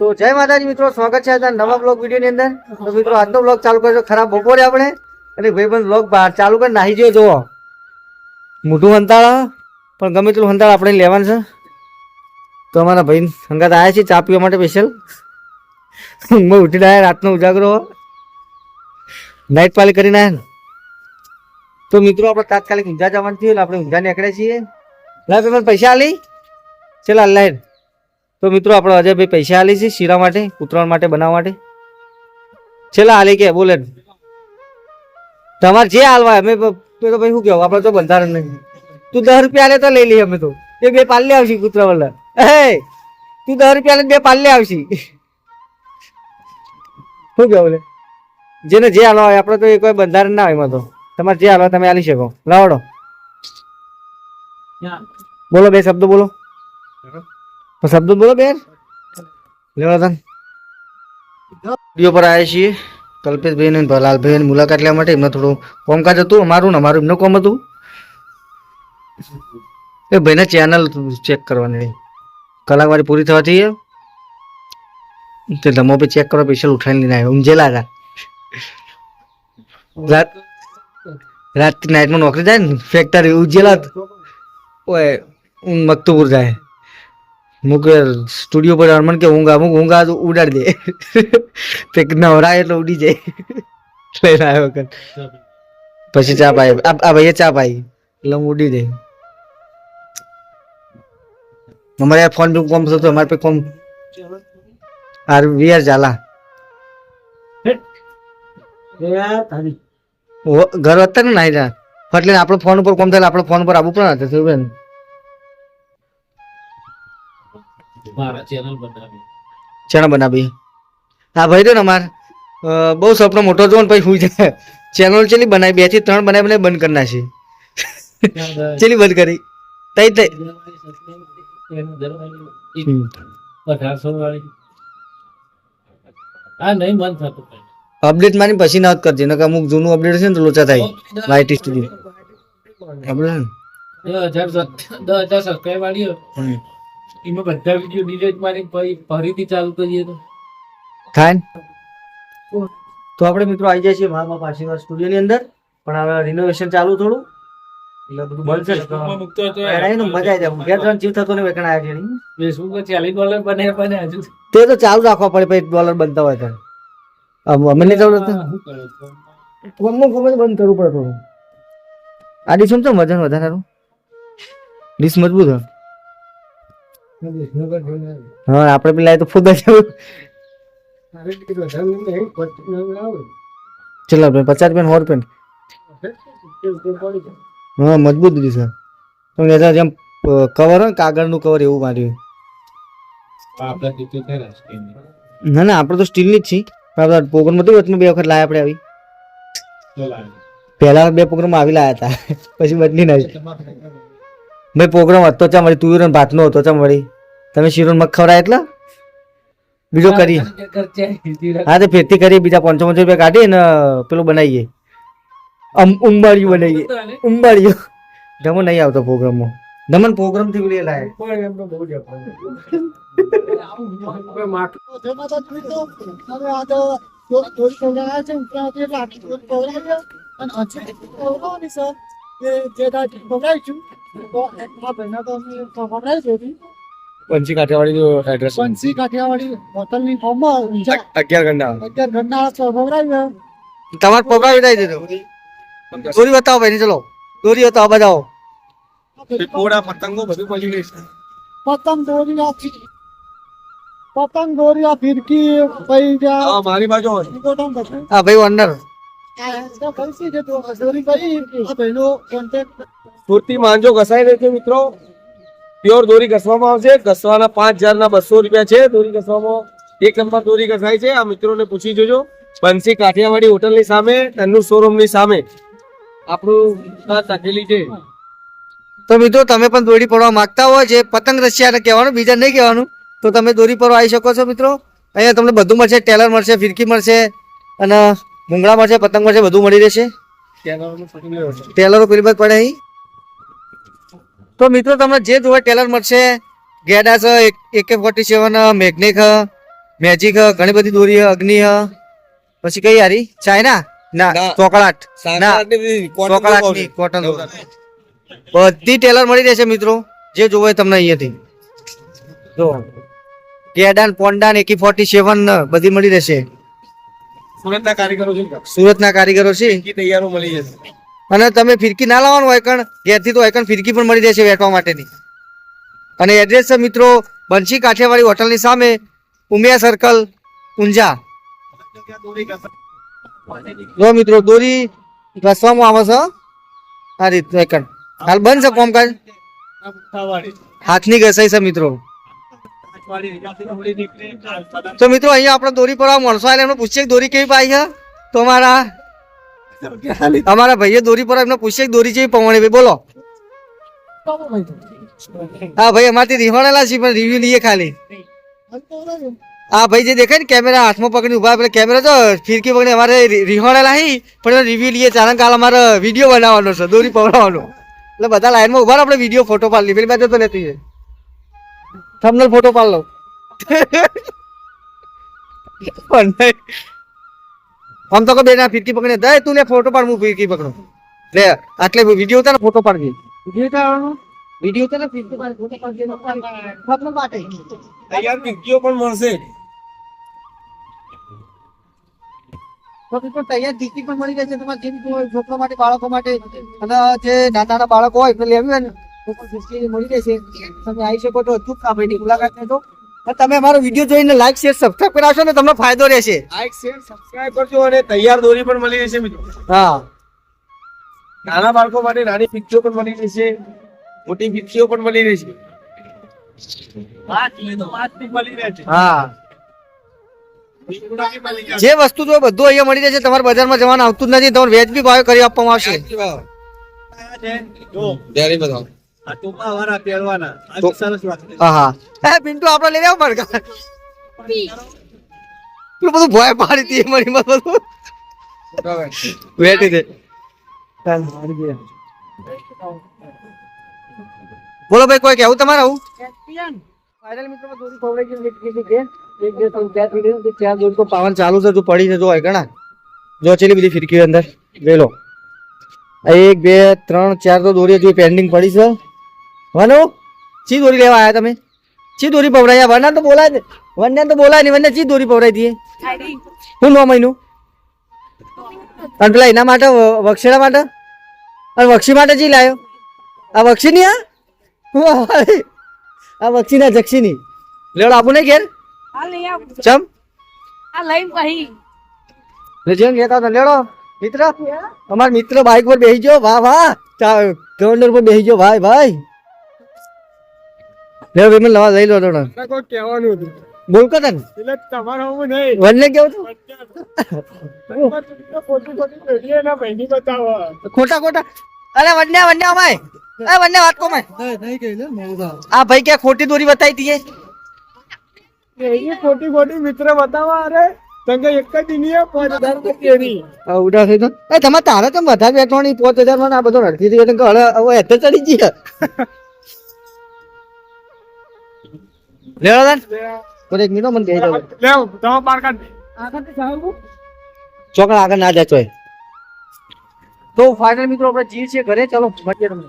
તો જય માતાજી મિત્રો, સ્વાગત છે આજના નવા બ્લોગ વિડીયોની અંદર. તો મિત્રો, આજનો બ્લોગ ચાલુ કરજો. ખરાબ બપોરે આપણે અને ભાઈબંધ બ્લોગ બહાર ચાલુ કરી નાહી જો જોવો મોટું હંતાળ. પણ ગમે તેટલું હંતાળ આપણે લેવાનું છે. તો અમારા ભાઈ સંગાત આવ્યા છે ચા પીવા માટે સ્પેશિયલ ઊંઘમાં ઉઠીને આવ્યા રાતનો ઉજાગરો. નાઇટ પાલી કરીને આવ્યા તો મિત્રો, આપણે તાત્કાલિક ઊંઝા જવાનું થયું આપણે ઊંઝા નીકળ્યા છીએ. લાવ પેમેન્ટ પૈસા આલી? ચલા લાઈન તો મિત્રો આપણે અજયભાઈ પૈસા આલી છે શીરા માટે ઉત્તરાયણ માટે બનાવવા માટે. છેલ્લા આલી કે બોલે. તમારે જે હાલવા અમે તો ભાઈ શું કહેવું આપણે તો બંધારણ નહીં. તું દસ રૂપિયા આલે તો લઈ લઈએ અમે તો. એ બે પાલ્લે આવશી કૂતરા વાળા હે તું દસ રૂપિયા બે પાલ્લે આવશી. શું કહેવું લે જેને જે હાલવા હોય આપણે તો એ કોઈ બંધારણ ના હોય એમાં તો. તમારે જે હાલવા તમે આલી શકો. લાવડો. બોલો બે શબ્દો બોલો. શબ્દો બોલો બેન. લેવા તન વીડિયો પર આવ્યા છીએ. કલ્પેશભાઈ ને લાલભાઈ મુલાકાત લેવા માટે એમને થોડું કોમકાજ હતું, અમારું ને અમારું એમનું કોમ હતું. એ ભાઈને ચેનલ ચેક કરવાની. કલાકવારી પૂરી થવાથી તે ધમો પે ચેક કરવા પૈસા ઉઠાવીને લઈને આવ્યો. ઊંઝેલા હતા રાત રાત નાઇટમાં નોકરી જાય ને ફેક્ટરી ઉજેલા ઓય મકતુપુર જાય. મુક સ્ટુડિયો પર અમન કે ઊંઘા મુક ઊંઘા તો ઉડાડી દે. તે નવરાય એટલે ઉડી જાય. લઈને આવ્યો વખત. પછી ચા પાઈ. આ ભાઈ ભાઈએ ચા પાઈ. એટલે હું ઉડી દે અમારે ફોન કોમ થતો અમારે પે કોમ. આર વીઆર ઓ- ઘર હતા ને જા એટલે આપણો ફોન ઉપર કોમ થાય આપણો ફોન ઉપર આવવું પણ હતું બેન? ચેનલ બનાવી. હા ભાઈ તો ને અમાર બહુ સપનો મોટો જો ને પછી હું જાય ચેનલ ચેલી બનાવી બેથી ત્રણ બનાવી બંધ કરી નાખી. ચેલી બંધ કરી. તઈ તઈ. અપડેટ મારી પછી ના કરજે નકર અમુક જૂનું અપડેટ છે ને તો લોચા થાય. વાયટી સ્ટુડિયો અપડેટ દસ હજાર સબસ્ક્રાઈબ વાળી. એમાં બધા વીડિયો ડિલીટ મારી ફરીથી ચાલુ કરીએ તો. થાય તો આપણે મિત્રો આવી જાય છીએ મારા પાછી વાર સ્ટુડિયો ની અંદર પણ હવે રિનોવેશન ચાલુ થોડું. એટલે બધું બંધ છે. તે તો ચાલુ રાખવા પડે પછી ડોલર બનતા હોય તો. આમ અમે નહીં ચાલુ રાખતા શું કરે છે? ફોનમાં ફોન બંધ કરવું પડે થોડું. આ ડીશ તો વજન વધારે સારું. ડીશ મજબૂત હોય. હા આપણે પેલા તો ફૂદા જેવું. ચલો બેન પચાસ રૂપિયા સો રૂપિયા હા મજબૂત દીધી સર તમે એના જેમ કવર હોય ને કાગળનું કવર એવું માર્યું. ના ના આપણે તો સ્ટીલની જ છીએ. પણ આપણા પ્રોગ્રામ હતું વચમાં બે વખત લાયા આપણે આવી. પહેલા બે પ્રોગ્રામ આવી લાયા હતા. પછી બદલી નાખી ભાઈ પ્રોગ્રામ હતો ચા મળી તુવેર ભાતનો હતો ચા મળી તમે શીરો ને મગ ખવડાય એટલા? બીજો કરી હા તો ફેરતી કરીએ બીજા પાંચસો પાંચસો રૂપિયા કાઢીએ ને પેલું બનાવીએ. આમ ઉંબાડિયું બનાવીએ. ઉંબાડિયું. ધમો નહીં આવતો પ્રોગ્રામમાં દમન પ્રોગ્રામથી લે લાય. પંચી કાઠિયાવાડી એડ્રેસ પંચી કાઠિયાવાડી હોટલની ફોર્મમાં ઊંઝા અગિયાર ઘંટા. અગિયાર ઘંટા ખવડાવ્યા તમારે પ્રોગ્રામ દઈ દીધો દોરી બતાવો ભાઈ ચલો. દોરી બતાવો બતાવો. પતંગ દોરી આપી પતંગ દોરી આ ફિરકી પછી જ્યાં મારી બાજુ આ હા ભાઈ ઓનર સુરતી માંજો ઘસાઈ રહી છે મિત્રો. પ્યોર દોરી ઘસવામાં આવશે. ઘસવાના પાંચ હજાર ના બસો રૂપિયા છે દોરી ઘસવામાં. એક નંબર દોરી ઘસાય છે. આ મિત્રોને પૂછી જોજો. બંસી કાઠિયાવાડી હોટલની સામે તન્નુ શોરૂમની સામે. આપણું તકેલી છે. તો મિત્રો તમે પણ દોરી પડવા માંગતા હોય છે પતંગ રશિયાને કહેવાનું બીજા નહીં કહેવાનું તો તમે દોરી પર આવી શકો છો મિત્રો. અહીંયા તમને બધું મળશે ટેલર મળશે ફિરકી મળશે અને ભૂંગળા મળશે પતંગ મળશે બધું મળી રહેશે? ટેલરો પેલી બાદ પડે અહીં? તો મિત્રો તમને જે જોવે ટેલર મળશે ગેડા છે એકે ફોર્ટી સેવન મેગ્નિક મેજિક ઘણી બધી દોરી અગ્નિ. પછી કઈ હારી? ચાઇના? ના ના. ના. છે. કોટન બધી ટેલર મળી રહેશે મિત્રો. જે જોવો તમને અહીંયાથી. જો. કેડાન પોન્ડાન એકી ફોર્ટી સેવન બધી મળી રહેશે. સુરતના કારીગરો છે સુરતના કારીગરો છે? તૈયારો મળી જશે. અને તમે ફિરકી ના લાવવાનું હોય કણ ઘેરથી તો એકણ ફિરકી પણ મળી રહેશે વેચવા માટેની. અને એડ્રેસ છે મિત્રો બંશી કાઠિયાવાડી હોટલની સામે ઉમિયા સર્કલ ઊંઝા. જો મિત્રો દોરી ઘસવામાં આવે છે આ રીતનું એકણ હાલ બંધ છે કોમકાજ? હાથની ઘસાઈ છે મિત્રો. તો મિત્રો, અહીંયા આપણે દોરી પર માણસો આવીને એમને પૂછીએ દોરી કેવી પાઈ છે? તો અમારા અમારા ભાઈએ દોરી પર એમને પૂછીએ દોરી કેવી પવણે ભાઈ, બોલો. હા, ભાઈ, અમારથી રીવાણેલા છે પણ રિવ્યુ લઈએ ખાલી. હા ભાઈ જે દેખાય ને કેમેરા હાથમાં પકડી ઊભા પેલા કેમેરા તો ફિરકી પકડી અમારે રીવાણેલા હી, પણ રિવ્યુ લઈએ. ચાલન કાલ અમારે વીડિયો બનાવવાનો છે, દોરી પવડાવવાનો એટલે બધા લાઈનમાં ઊભા આપણે વીડિયો ફોટો પાડી પેલી બાજુ તો લેતી છે થંબનેલ ફોટો પાડ લો પણ આમ તો બે ના ફિરકી પકડી દે તું લે ફોટો પાડ હું ફિરકી પકડું લે આટલે વીડિયો ફોટો પાડજે વીડિયો વીડિયો ફિરકી પાડ ફોટો પાડજે થંબનેલ માટે તૈયાર ફિરકીઓ પણ મળશે તૈયાર ટીકી પણ મળી જશે તમારે જેમ કોઈ છોકરા માટે બાળકો માટે અને જે નાના નાના બાળકો હોય એટલે લેવી હોય ને ફેસિલિટી મળી રહેશે. તમે આવી શકો તો અચૂક આ ભાઈની મુલાકાત લેજો. તમે અમારો વીડિયો જોઈને લાઈક શેર સબસ્ક્રાઇબ કરાવશો ને તમને ફાયદો રહેશે. લાઈક શેર સબસ્ક્રાઇબ કરજો અને તૈયાર દોરી પણ મળી રહેશે મિત્રો. હા. નાના બાળકો માટે નાની પિક્ચરો પણ મળી રહેશે. મોટી ફિરકીઓ પણ મળી રહેશે. હા. જે વસ્તુ જો બધું અહીંયા મળી જશે તમારે બજારમાં જવાનું આવતું જ નથી. તમારે વેજ બી ભાવે કરી આપવામાં આવશે. ત્યારે બતાવો તો- હા હા. એ પિન્ટુ આપણે લઈ આવો પડકા પેલું બધું ભોય પાડી હતી મારી મળી બધું. વેટી દે. બોલો ભાઈ કોઈ કેવું તમારે આવું? ફાઇનલ મિત્રો દોરી ખવડાવી ગઈ લીધી લીધી છે એક બે ત્રણ ચાર ફીડી ચાર દોરી તો પાવન ચાલુ છે જો પડી છે જો હોય ઘણા. જો છેલ્લી બધી ફિરકી અંદર. વેલો એક બે ત્રણ ચાર તો દોરી હજુ પેન્ડિંગ પડી છે. વનુ ચી દોરી લેવા આવ્યા તમે? ચી દોરી પવડાઈ વરના તો બોલાય ને વનને તો બોલાય નહીં વનને ચી દોરી પવરાઈ દીએ. શું નો મહિનું અને પેલા એના માટે વક્ષેડા માટે? અને વક્ષી માટે ચી લાયો? આ વક્ષી ની આ આ વક્ષી ના જક્ષી ની લેવડો આપું નહીં ઘેર? ચમ? આ લઈને પછી લે જેમ કહેતા હતા લેડો મિત્ર અમાર મિત્ર બાઇક પર બેસી ગયો. વાહ વાહ. ગવર્નર પર બેસી ગયો. ભાઈ ભાઈ. લે વિમલ મને લવા લઈ લો લેવડો કોઈ કહેવાનું હતું બોલ કો તને એટલે તમારો હું નહીં વનને કેવું તું ખોટી ખોટી પેઢીએ ના બહેની બતાવો ખોટા ખોટા અરે વન્યા વન્યા અમાય એ વન્યા વાત કોમે નહીં કહી લે આ ભાઈ કે ખોટી દોરી બતાવી દીએ એ ખોટી ખોટી મિત્ર બતાવા અરે તંગે એક જ દિનિયા પાંચ હજાર રૂપિયા ઉડા થઈ તો એ તમારે તારે તો વધારે વેચવાની પાંચ હજારમાં આ બધો રડતી હતી એટલે હવે હવે ચડી ગઈ લેવડો તાન તો એક મિનિટ મને કહી દો. લે તમે બાર કાઢ ચોકડા આગળ ના જાય તોય. તો ફાઇનલ મિત્રો આપણે જીવ છે ઘરે. ચાલો મળીએ તમને.